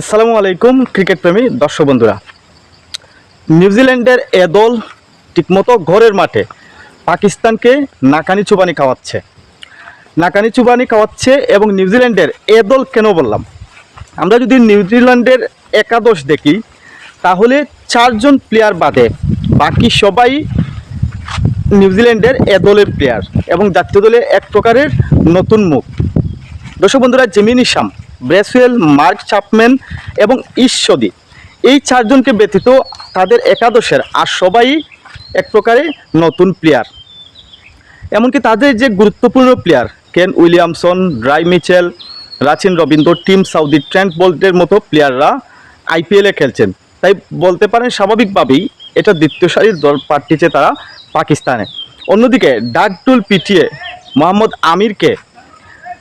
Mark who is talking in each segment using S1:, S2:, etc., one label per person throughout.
S1: আসসালামু আলাইকুম ক্রিকেট প্রেমী দর্শক বন্ধুরা। নিউজিল্যান্ডের এ দল ঠিকমতো ঘরের মাঠে পাকিস্তানকে নাকানি চুবানি খাওয়াচ্ছে। নাকানি চুবানি খাওয়াচ্ছে এবং নিউজিল্যান্ডের এ দল কেন বললাম? আমরা যদি নিউজিল্যান্ডের একাদশ দেখি, তাহলে চারজন প্লেয়ার বাদে বাকি সবাই নিউজিল্যান্ডের এ দলের প্লেয়ার এবং জাতীয় দলের এক প্রকারের নতুন মুখ। দর্শক বন্ধুরা, জেমিনি শাম ব্রেসওয়েল মার্ক চাপম্যান এবং ঈশ্বদী এই চারজনকে ব্যতীত তাদের একাদশের আর সবাই এক প্রকারে নতুন প্লেয়ার এমনকি তাদের যে গুরুত্বপূর্ণ player Kane Williamson, Daryl Mitchell, Rachin Ravindra, Tim Southee Trent বোল্টের মতো প্লেয়াররা আইপিএলে খেলছেন। তাই বলতে পারেন স্বাভাবিকভাবেই এটা দ্বিতীয় সারির দল পাঠিয়েছে তারা পাকিস্তানে। অন্যদিকে, ডাকটুল পিটিয়ে মোহাম্মদ আমিরকে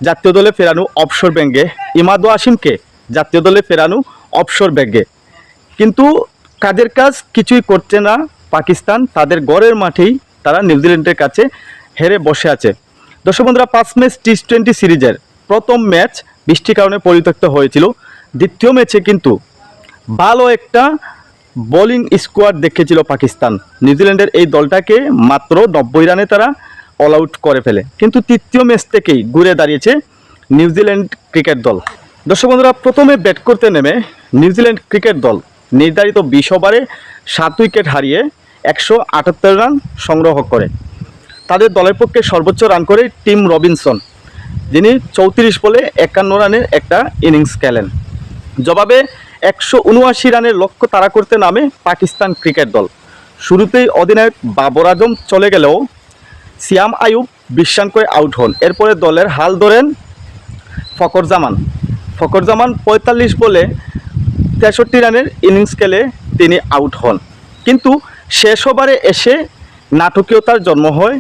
S1: জাতীয় দলে ফেরানো অবসর ব্যাঙ্গে ইমাদু আসিমকে জাতীয় দলে ফেরানো অবসর ব্যাঙ্গে কিন্তু কাজের কাজ? কিছুই করছে না পাকিস্তান। তাদের গড়ের মাঠেই তারা নিউজিল্যান্ডের কাছে হেরে বসে আছে। দর্শক বন্ধুরা, পাঁচ ম্যাচ টি টোয়েন্টি সিরিজের প্রথম ম্যাচ বৃষ্টির কারণে পরিত্যক্ত হয়েছিল। দ্বিতীয় ম্যাচে কিন্তু ভালো একটা বোলিং স্কোয়াড দেখেছিল পাকিস্তান। নিউজিল্যান্ডের এই দলটাকে মাত্র নব্বই রানে তারা অল আউট করে ফেলে। কিন্তু তৃতীয় ম্যাচ থেকেই ঘুরে দাঁড়িয়েছে নিউজিল্যান্ড ক্রিকেট দল। দর্শক বন্ধুরা, প্রথমে ব্যাট করতে নেমে নিউজিল্যান্ড ক্রিকেট দল নির্ধারিত বিশ ওভারে সাত উইকেট হারিয়ে একশো আটাত্তর রান সংগ্রহ করে। তাদের দলের পক্ষে সর্বোচ্চ রান করে টিম রবিনসন যিনি চৌত্রিশ বলে একান্ন রানের একটা ইনিংস খেলেন। জবাবে একশো উনআশি রানের লক্ষ্য তাড়া করতে নামে পাকিস্তান ক্রিকেট দল। শুরুতেই অধিনায়ক বাবর আজম চলে গেলেও সিয়াম আয়ুব বিশ্বান করে আউট হন এরপরে দলের হাল ধরেন ফকর জামান ফকর জামান পঁয়তাল্লিশ বলে তেষট্টি রানের ইনিংস খেলে তিনি আউট হন। কিন্তু শেষ ওভারে এসে নাটকীয়তার জন্ম হয়।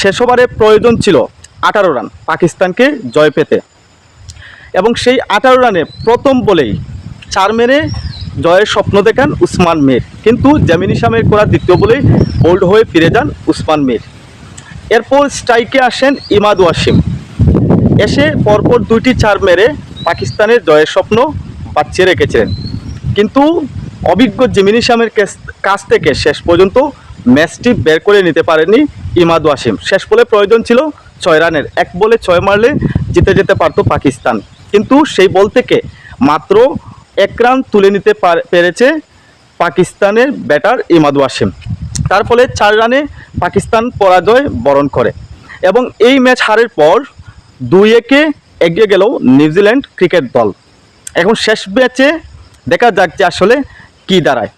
S1: শেষ ওভারে প্রয়োজন ছিল আঠারো রান পাকিস্তানকে জয় পেতে। এবং সেই আঠারো রানে প্রথম বলেই চার মেরে জয়ের স্বপ্ন দেখান উসমান মির। কিন্তু জামিন ইসলামের করা দ্বিতীয় বলেই বোল্ড হয়ে ফিরে যান উসমান মির। এরপর স্ট্রাইকে আসেন ইমাদ ওয়াসিম। এসে পরপর দুইটি চার মেরে পাকিস্তানের জয়ের স্বপ্ন বাঁচিয়ে রেখেছিলেন। কিন্তু অভিজ্ঞ জেমিন কেস- কাছ থেকে শেষ পর্যন্ত ম্যাচটি বের করে নিতে পারেনি ইমাদ ওয়াসিম। শেষ বলে প্রয়োজন ছিল ছয় রানের। এক বলে ছয় মারলে জিতে যেতে পারতো পাকিস্তান। কিন্তু সেই বল থেকে মাত্র এক রান তুলে নিতে পার- পেরেছে পাকিস্তানের ব্যাটার ইমাদ ওয়াসিম। তার ফলে চার রানে পাকিস্তান পরাজয় বরণ করে। এবং এই ম্যাচ হারের পর দুই একে এগিয়ে গেল নিউজিল্যান্ড ক্রিকেট দল। এখন শেষ ম্যাচে দেখা যাক যে আসলে কী দাঁড়ায়।